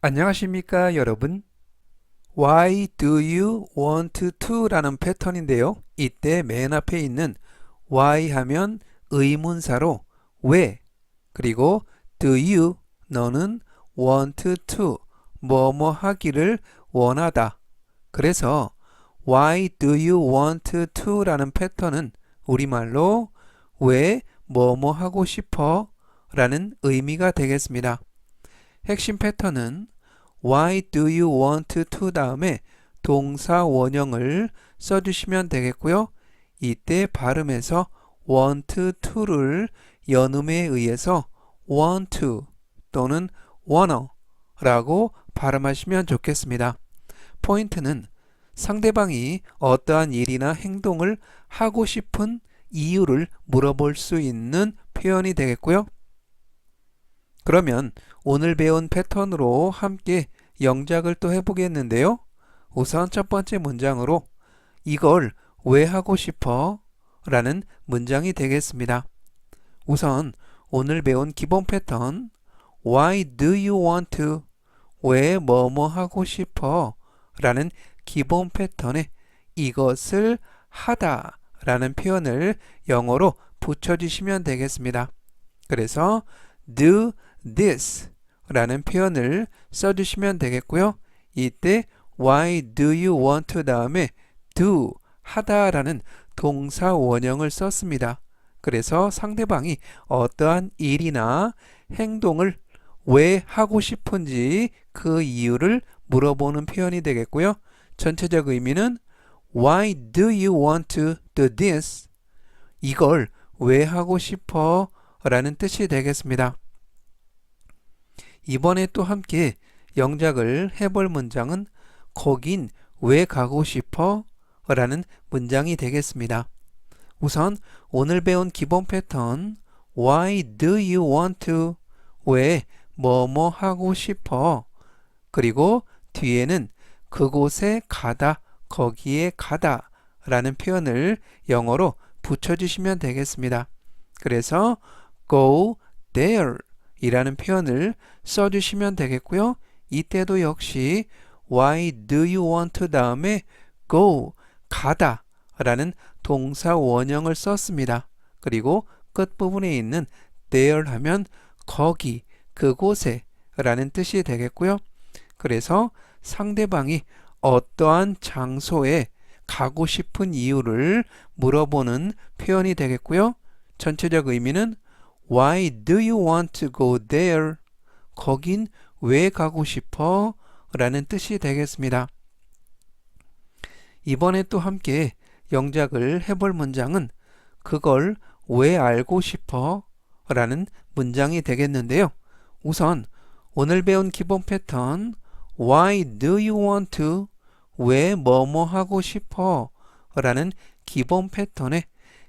안녕하십니까 여러분? Why do you want to 라는 패턴인데요. 이때 맨 앞에 있는 why 하면 의문사로 왜 그리고 do you 너는 want to 뭐뭐 하기를 원하다. 그래서 why do you want to 라는 패턴은 우리말로 왜 뭐뭐 하고 싶어 라는 의미가 되겠습니다 핵심 패턴은 Why do you want to 다음에 동사 원형을 써주시면 되겠고요. 이때 발음에서 want to를 연음에 의해서 want to 또는 wanna 라고 발음하시면 좋겠습니다. 포인트는 상대방이 어떠한 일이나 행동을 하고 싶은 이유를 물어볼 수 있는 표현이 되겠고요. 그러면 오늘 배운 패턴으로 함께 영작을 또 해보겠는데요. 우선 첫 번째 문장으로 이걸 왜 하고 싶어? 라는 문장이 되겠습니다. 우선 오늘 배운 기본 패턴 Why do you want to? 왜 뭐뭐 하고 싶어? 라는 기본 패턴에 이것을 하다 라는 표현을 영어로 붙여주시면 되겠습니다. 그래서 do this 라는 표현을 써주시면 되겠고요. 이때 why do you want to 다음에 do 하다 라는 동사 원형을 썼습니다. 그래서 상대방이 어떠한 일이나 행동을 왜 하고 싶은지 그 이유를 물어보는 표현이 되겠고요. 전체적 의미는 Why do you want to do this? 이걸 왜 하고 싶어? 라는 뜻이 되겠습니다. 이번에 또 함께 영작을 해볼 문장은 거긴 왜 가고 싶어? 라는 문장이 되겠습니다. 우선 오늘 배운 기본 패턴 Why do you want to? 왜 뭐뭐 하고 싶어? 그리고 뒤에는 그곳에 가다, 거기에 가다 라는 표현을 영어로 붙여주시면 되겠습니다. 그래서 go there 이라는 표현을 써주시면 되겠고요. 이때도 역시 Why do you want 다음에 go 가다 라는 동사 원형을 썼습니다. 그리고 끝부분에 있는 there 하면 거기 그곳에 라는 뜻이 되겠고요. 그래서 상대방이 어떠한 장소에 가고 싶은 이유를 물어보는 표현이 되겠고요. 전체적 의미는 Why do you want to go there? 거긴 왜 가고 싶어? 라는 뜻이 되겠습니다. 이번에 또 함께 영작을 해볼 문장은 그걸 왜 알고 싶어? 라는 문장이 되겠는데요. 우선 오늘 배운 기본 패턴 Why do you want to? 왜 뭐뭐 하고 싶어? 라는 기본 패턴에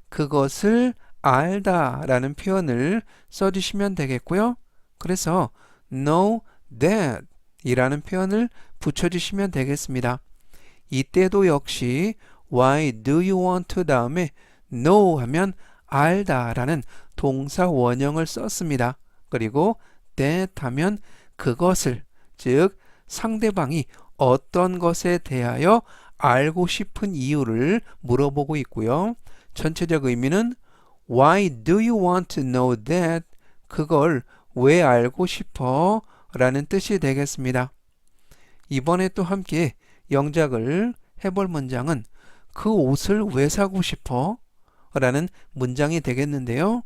그것을 알다 라는 표현을 써주시면 되겠고요. 그래서 know that 이라는 표현을 붙여주시면 되겠습니다. 이때도 역시 why do you want to 다음에 know 하면 알다 라는 동사 원형을 썼습니다. 그리고 that 하면 그것을 즉 상대방이 어떤 것에 대하여 알고 싶은 이유를 물어보고 있고요. 전체적 의미는 Why do you want to know that? 그걸 왜 알고 싶어? 라는 뜻이 되겠습니다. 이번에 또 함께 영작을 해볼 문장은 그 옷을 왜 사고 싶어? 라는 문장이 되겠는데요.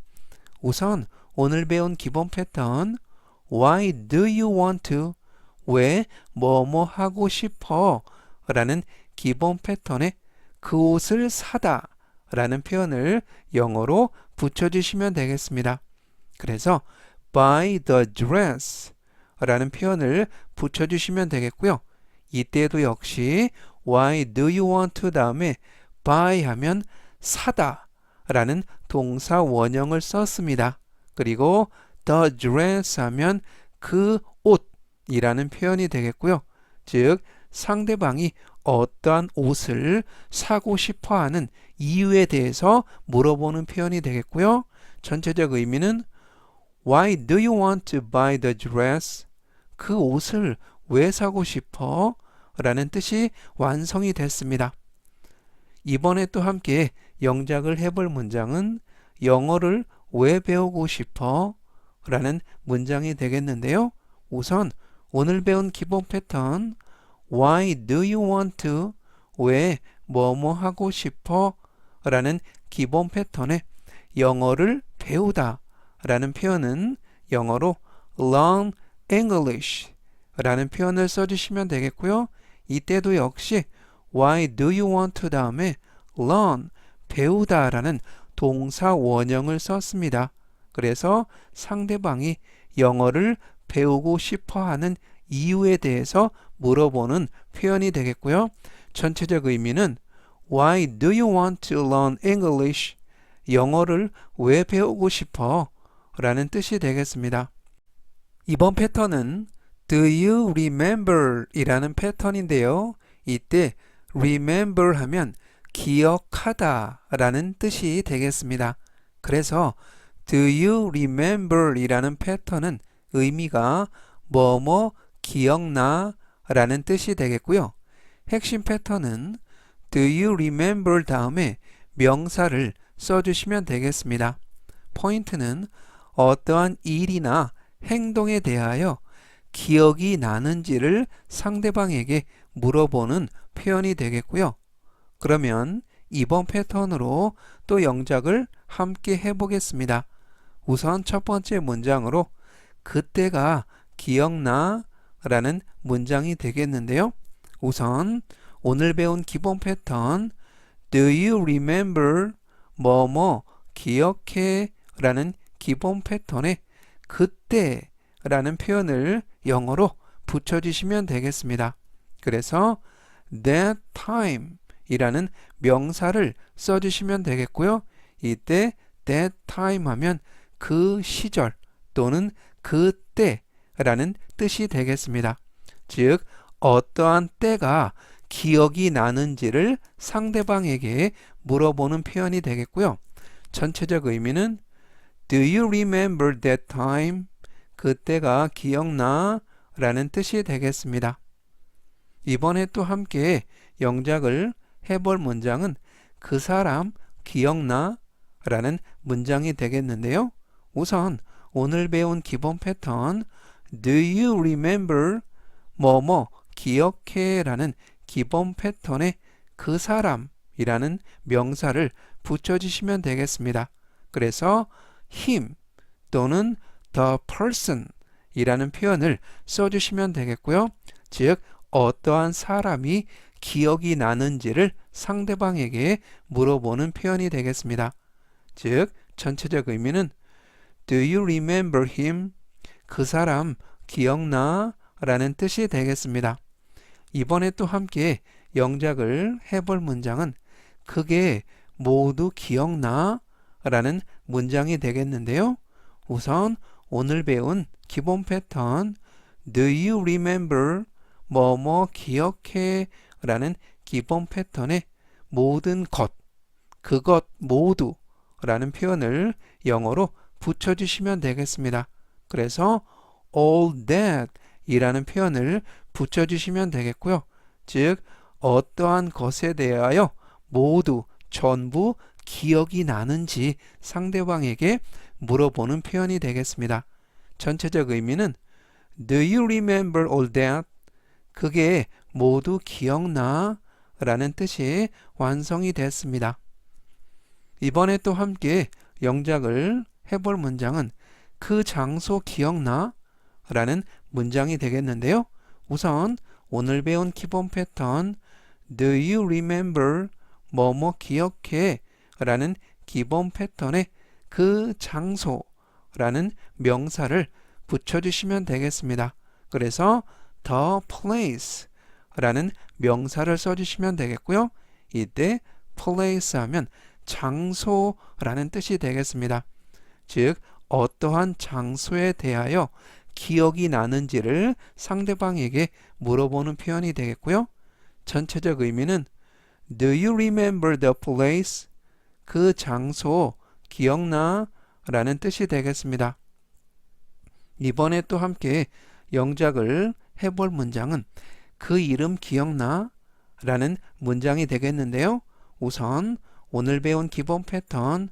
우선 오늘 배운 기본 패턴 Why do you want to? 왜 뭐뭐 하고 싶어? 라는 기본 패턴에 그 옷을 사다 라는 표현을 영어로 붙여주시면 되겠습니다. 그래서 buy the dress 라는 표현을 붙여주시면 되겠고요. 이때도 역시 why do you want to 다음에 buy 하면 사다 라는 동사 원형을 썼습니다. 그리고 the dress 하면 그 옷이라는 표현이 되겠고요. 즉 상대방이 어떠한 옷을 사고 싶어 하는 이유에 대해서 물어보는 표현이 되겠고요. 전체적 의미는 Why do you want to buy the dress? 그 옷을 왜 사고 싶어? 라는 뜻이 완성이 됐습니다. 이번에 또 함께 영작을 해볼 문장은 영어를 왜 배우고 싶어? 라는 문장이 되겠는데요. 우선 오늘 배운 기본 패턴 Why do you want to? 왜 뭐뭐 하고 싶어? 라는 기본 패턴에 영어를 배우다 라는 표현은 영어로 learn English 라는 표현을 써주시면 되겠고요. 이때도 역시 Why do you want to 다음에 learn 배우다 라는 동사 원형을 썼습니다. 그래서 상대방이 영어를 배우고 싶어 하는 이유에 대해서 물어보는 표현이 되겠고요. 전체적 의미는 Why do you want to learn English? 영어를 왜 배우고 싶어? 라는 뜻이 되겠습니다. 이번 패턴은 Do you remember? 이라는 패턴인데요. 이때 remember 하면 기억하다 라는 뜻이 되겠습니다. 그래서 Do you remember? 이라는 패턴은 의미가 뭐뭐 기억나 라는 뜻이 되겠고요. 핵심 패턴은 Do you remember 다음에 명사를 써주시면 되겠습니다. 포인트는 어떠한 일이나 행동에 대하여 기억이 나는지를 상대방에게 물어보는 표현이 되겠고요. 그러면 이번 패턴으로 또 영작을 함께 해보겠습니다. 우선 첫 번째 문장으로 그때가 기억나 라는 문장이 되겠는데요. 우선 오늘 배운 기본 패턴 Do you remember 뭐뭐 기억해 라는 기본 패턴에 그때 라는 표현을 영어로 붙여주시면 되겠습니다. 그래서 that time 이라는 명사를 써주시면 되겠고요. 이때 that time 하면 그 시절 또는 그때 라는 뜻이 되겠습니다. 즉, 어떠한 때가 기억이 나는지를 상대방에게 물어보는 표현이 되겠고요. 전체적 의미는 Do you remember that time? 그때가 기억나? 라는 뜻이 되겠습니다. 이번에 또 함께 영작을 해볼 문장은 그 사람 기억나? 라는 문장이 되겠는데요. 우선 오늘 배운 기본 패턴 Do you remember? 뭐뭐 기억해 라는 기본 패턴에 그 사람이라는 명사를 붙여주시면 되겠습니다. 그래서 him 또는 the person 이라는 표현을 써주시면 되겠고요. 즉, 어떠한 사람이 기억이 나는지를 상대방에게 물어보는 표현이 되겠습니다. 즉, 전체적 의미는 Do you remember him? 그 사람 기억나? 라는 뜻이 되겠습니다. 이번에 또 함께 영작을 해볼 문장은 그게 모두 기억나? 라는 문장이 되겠는데요. 우선 오늘 배운 기본 패턴 Do you remember? 뭐뭐 기억해? 라는 기본 패턴의 모든 것, 그것 모두 라는 표현을 영어로 붙여주시면 되겠습니다. 그래서 all that 이라는 표현을 붙여주시면 되겠고요. 즉, 어떠한 것에 대하여 모두 전부 기억이 나는지 상대방에게 물어보는 표현이 되겠습니다. 전체적 의미는 Do you remember all that? 그게 모두 기억나? 라는 뜻이 완성이 됐습니다. 이번에 또 함께 영작을 해볼 문장은 그 장소 기억나? 라는 문장이 되겠는데요. 우선 오늘 배운 기본 패턴 Do you remember? 뭐뭐 기억해? 라는 기본 패턴에 그 장소라는 명사를 붙여주시면 되겠습니다. 그래서 the place 라는 명사를 써주시면 되겠고요. 이때 place 하면 장소라는 뜻이 되겠습니다. 즉, 어떠한 장소에 대하여 기억이 나는지를 상대방에게 물어보는 표현이 되겠고요. 전체적 의미는 Do you remember the place? 그 장소 기억나? 라는 뜻이 되겠습니다. 이번에 또 함께 영작을 해볼 문장은 그 이름 기억나? 라는 문장이 되겠는데요. 우선 오늘 배운 기본 패턴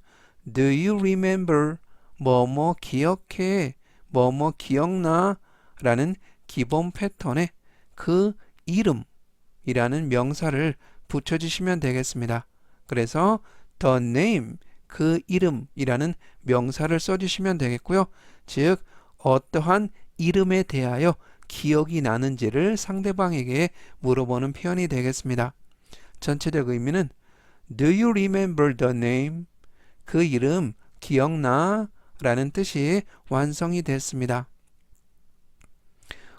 Do you remember? 뭐뭐 기억해? 뭐뭐 기억나? 라는 기본 패턴에 그 이름이라는 명사를 붙여주시면 되겠습니다. 그래서 the name, 그 이름이라는 명사를 써주시면 되겠고요. 즉, 어떠한 이름에 대하여 기억이 나는지를 상대방에게 물어보는 표현이 되겠습니다. 전체적 의미는 Do you remember the name? 그 이름 기억나? 라는 뜻이 완성이 됐습니다.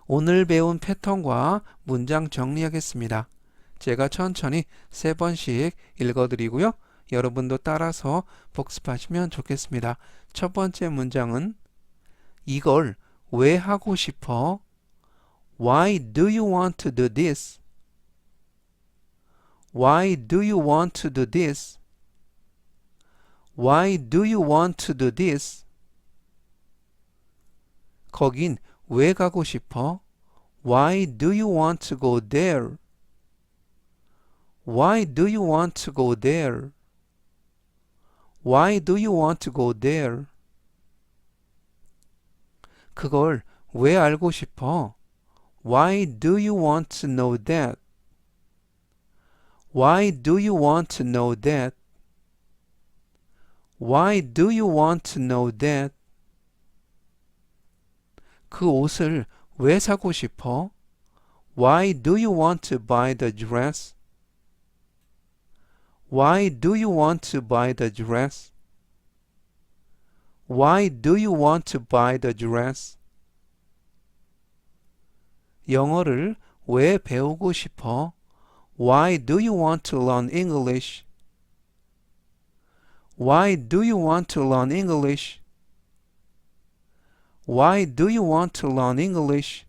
오늘 배운 패턴과 문장 정리하겠습니다. 제가 천천히 세 번씩 읽어드리고요. 여러분도 따라서 복습하시면 좋겠습니다. 첫 번째 문장은 이걸 왜 하고 싶어? Why do you want to do this? Why do you want to do this? Why do you want to do this? 거긴 왜 가고 싶어? Why do you want to go there? Why do you want to go there? Why do you want to go there? 그걸 왜 알고 싶어? Why do you want to know that? Why do you want to know that? Why do you want to know that? 그 옷을 왜 사고 싶어? Why do you want to buy the dress? Why do you want to buy the dress? Why do you want to buy the dress? 영어를 왜 배우고 싶어? Why do you want to learn English? Why do you want to learn English? Why do you want to learn English?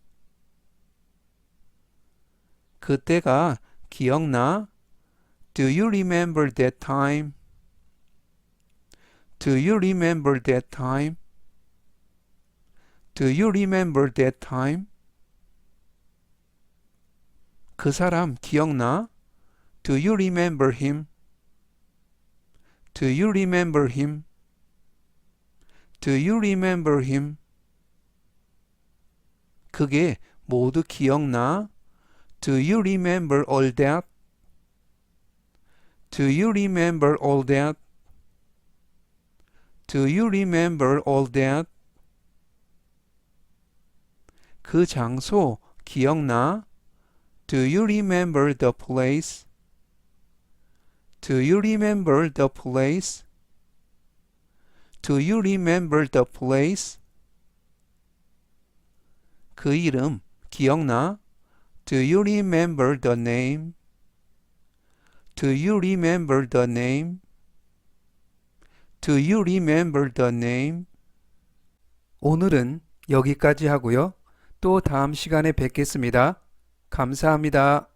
그때가 기억나? Do you remember that time? Do you remember that time? Do you remember that time? 그 사람 기억나? Do you remember him? Do you remember him? Do you remember him? 그게 모두 기억나? Do you remember all that? Do you remember all that? Do you remember all that? 그 장소 기억나? Do you remember the place? Do you remember the place? Do you remember the place? 그 이름 기억나? Do you remember the name? Do you remember the name? Do you remember the name? 오늘은 여기까지 하고요. 또 다음 시간에 뵙겠습니다. 감사합니다.